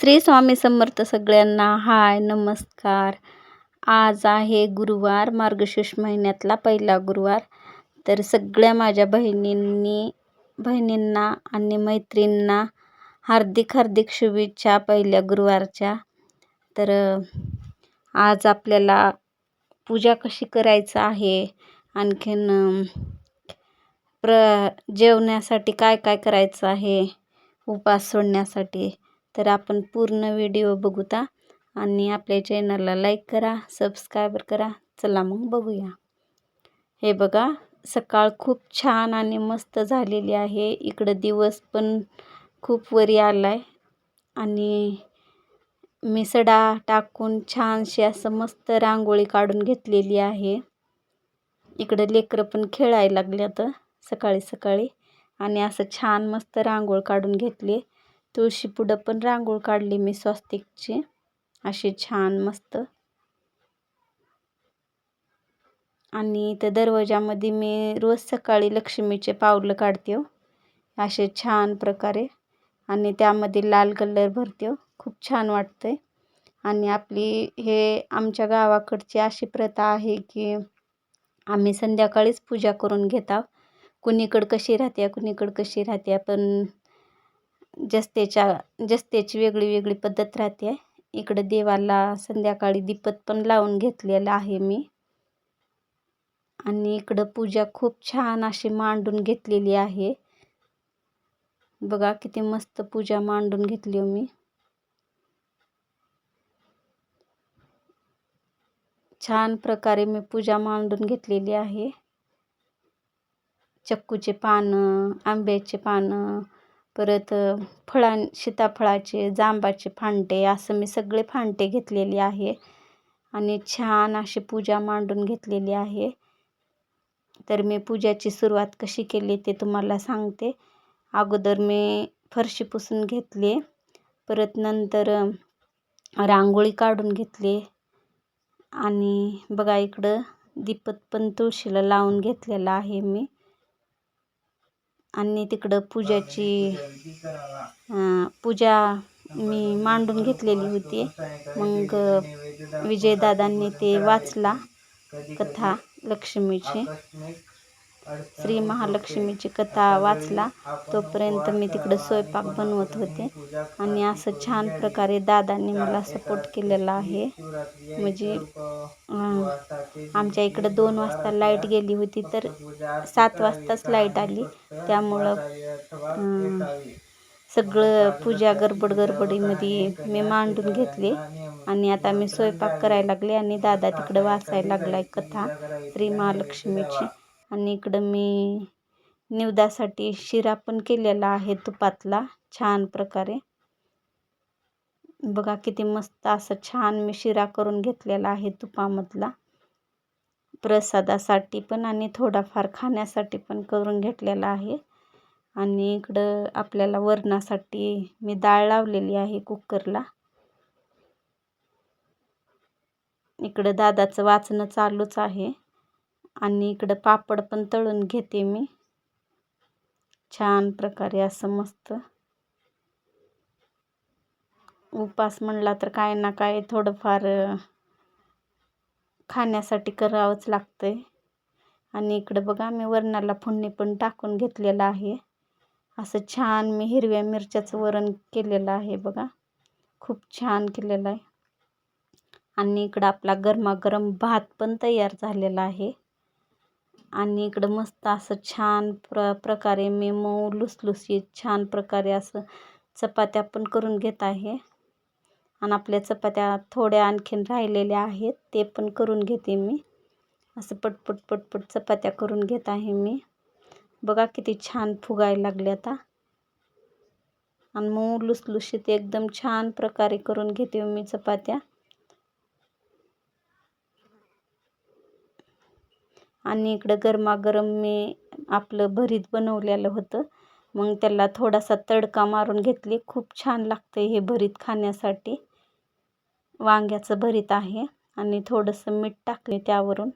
श्री स्वामी समर्थ सगळ्यांना हाय नमस्कार. आज आहे गुरुवार मार्गशीर्ष महिन्यातला पहिला गुरुवार. तर सगळ्या माझ्या बहिणींनी बहिणींना आणि मैत्रींना हार्दिक हार्दिक शुभेच्छा पहिल्या गुरुवारच्या. तर आज आपल्याला पूजा कशी करायचं आहे? आणखीन प्र जेवण्यासाठी काय काय करायचं आहे? उपास सोडण्यासाठी. तर आपण पूर्ण व्हिडिओ बघूता आणि आपल्या चॅनलला लाईक करा सबस्क्रायबर करा. चला मग बघूया. हे बघा सकाळ खूप छान आणि मस्त झालेली आहे. इकडं दिवस पण खूप वरी आला आहे आणि मिसडा टाकून छानशी असं मस्त रांगोळी काढून घेतलेली आहे. इकडं लेकरं पण खेळायला लागले आता सकाळी सकाळी. आणि असं छान मस्त रांगोळ काढून घेतली. तुळशी पुढं पण रांगोळ काढली मी स्वस्तिकची. अशी छान मस्त. आणि त्या दरवाजामध्ये मी रोज सकाळी लक्ष्मीचे पावलं काढते हो. असे छान प्रकारे. आणि त्यामध्ये लाल कलर भरते हो. खूप छान वाटतंय. आणि आपली हे आमच्या गावाकडची अशी प्रथा आहे की आम्ही संध्याकाळीच पूजा करून घेता कुणीकडं कशी राहते कुणीकडं कशी राहते पण जस्तेच्या जस्तेची वेगळी वेगळी पद्धत राहते. इकडं देवाला संध्याकाळी दीपत पण लावून घेतलेलं आहे मी. आणि इकडं पूजा खूप छान अशी मांडून घेतलेली आहे. बघा किती मस्त पूजा मांडून घेतली मी. छान प्रकारे मी पूजा मांडून घेतलेली आहे. चक्कूचे पानं आंब्याचे पानं परत फळां सीताफळाचे जांबाचे फांटे असं मी सगळे फांटे घेतलेले आहे. आणि छान अशी पूजा मांडून घेतलेली आहे. तर मी पूजाची सुरुवात कशी केली ते तुम्हाला सांगते. अगोदर मी फरशी पुसून घेतली. परत नंतर रांगोळी काढून घेतली. आणि बघा इकडं दीपत पण तुळशीला लावून घेतलेला आहे मी. आणि तिकडं पूजाची पूजा मी मांडून घेतलेली होती. मग विजयदादांनी ते वाचला कथा लक्ष्मीची. श्री महालक्ष्मीची कथा वाचला. तोपर्यंत मी तिकडं स्वयंपाक बनवत होते. आणि असं छान प्रकारे दादांनी मला सपोर्ट केलेला आहे. म्हणजे आमच्या इकडं दोन वाजता लाइट गेली होती तर सात वाजताच लाइट आली. त्यामुळं सगळं पूजा गडबड गडबडीमध्ये मी मांडून घेतली. आणि आता मी स्वयंपाक करायला लागले आणि दादा तिकडं वाचायला लागलाय कथा श्री महालक्ष्मीची. आणि इकडं मी निवदासाठी शिरा पण केलेला आहे तुपातला छान प्रकारे. बघा किती मस्त असं छान मी शिरा करून घेतलेला आहे तुपामधला. प्रसादासाठी पण आणि थोडाफार खाण्यासाठी पण करून घेतलेला आहे. आणि इकडं आपल्याला वरणासाठी मी डाळ लावलेली आहे कुकरला. इकडं दादाचं वाचणं चालूच आहे. आणि इकडं पापड पण तळून घेते मी. छान प्रकारे असं मस्त. उपास म्हणला तर काय ना काय थोडंफार खाण्यासाठी करावंच लागतंय. आणि इकडं बघा मी वरणाला फोडणी पण टाकून घेतलेलं आहे. असं छान मी हिरव्या मिरच्याचं वरण केलेलं आहे बघा. खूप छान केलेलं आहे. आणि इकडं आपला गरमागरम भात पण तयार झालेला आहे. आणि इकडं मस्त असं छान प्र प्रकारे मी मऊ लुसलुसीत छान प्रकारे असं चपात्या पण करून घेत आहे. आणि आपल्या चपात्या थोड्या आणखीन राहिलेल्या आहेत ते पण करून घेते मी. असं पटपट पटपट चपात्या करून घेत आहे मी. बघा किती छान फुगायला लागले आता. आणि मऊ लुसलुशीत एकदम छान प्रकारे करून घेते मी चपात्या. आणि इकडं गरमागरम मी आपलं भरीत बनवलेलं होतं. मग त्याला थोडासा तडका मारून घेतली. खूप छान लागतं हे भरीत खाण्यासाठी. वांग्याचं भरीत आहे. आणि थोडंसं मीठ टाकले त्यावरून.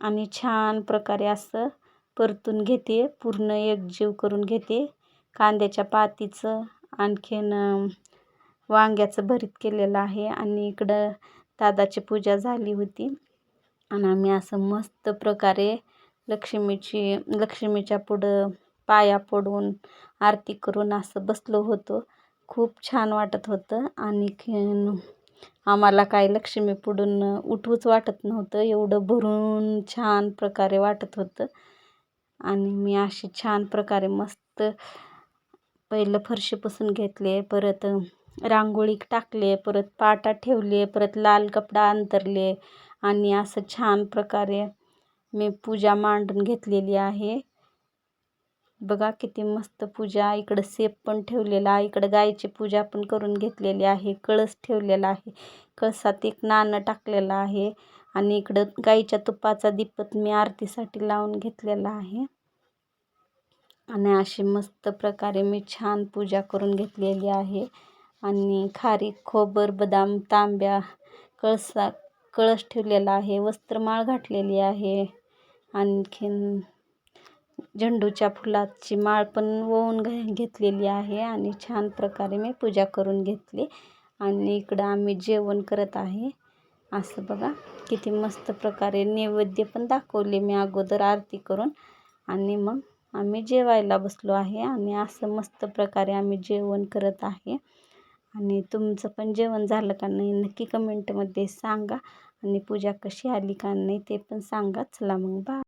आणि छान प्रकारे असं परतून घेते. पूर्ण एकजीव करून घेते. कांद्याच्या पातीचं आणखीन वांग्याचं भरीत केलेलं आहे. आणि इकडं दादाची पूजा झाली होती. आणि आम्ही असं मस्त प्रकारे लक्ष्मीची लक्ष्मीच्या पुढं पाया पडून आरती करून असं बसलो होतो. खूप छान वाटत होतं. आणखीन आम्हाला काय लक्ष्मी पुढून उठवूच वाटत नव्हतं. एवढं भरून छान प्रकारे वाटत होतं. आणि मी अशी छान प्रकारे मस्त पहिलं फरशी पुसून घेतले परत रांगोळी टाकले परत पाटा ठेवले परत लाल कपडा अंतरले आणि असं छान प्रकारे मी पूजा मांडून घेतलेली आहे. बघा किती मस्त पूजा इकडं सेप पण ठेवलेला आहे इकडं गायची पूजा पण करून घेतलेली आहे कळस ठेवलेला आहे कळसात एक नाणं टाकलेलं आहे आणि इकडं गाईच्या तुपाचा दीपत मी आरतीसाठी लावून घेतलेला आहे. आणि अशी मस्त प्रकारे मी छान पूजा करून घेतलेली आहे. आणि खारीक खोबर बदाम तांब्या कळसा कळस ठेवलेला आहे वस्त्रमाळ घातलेली आहे. आणखीन झेंडूच्या फुलाची माळ पण वळून घ घेतलेली आहे आणि छान प्रकारे मी पूजा करून घेतली. आणि इकडं आम्ही जेवण करत आहे. असं बघा किती मस्त प्रकारे नैवेद्य पण दाखवले मी अगोदर आरती करून. आणि मग आम्ही जेवायला बसलो आहे आणि असं मस्त प्रकारे आम्ही जेवण करत आहे. आणि तुमचं पण जेवण झालं का नाही नक्की कमेंटमध्ये सांगा. आणि पूजा कशी आली का नाही ते पण सांगा. चला मग बा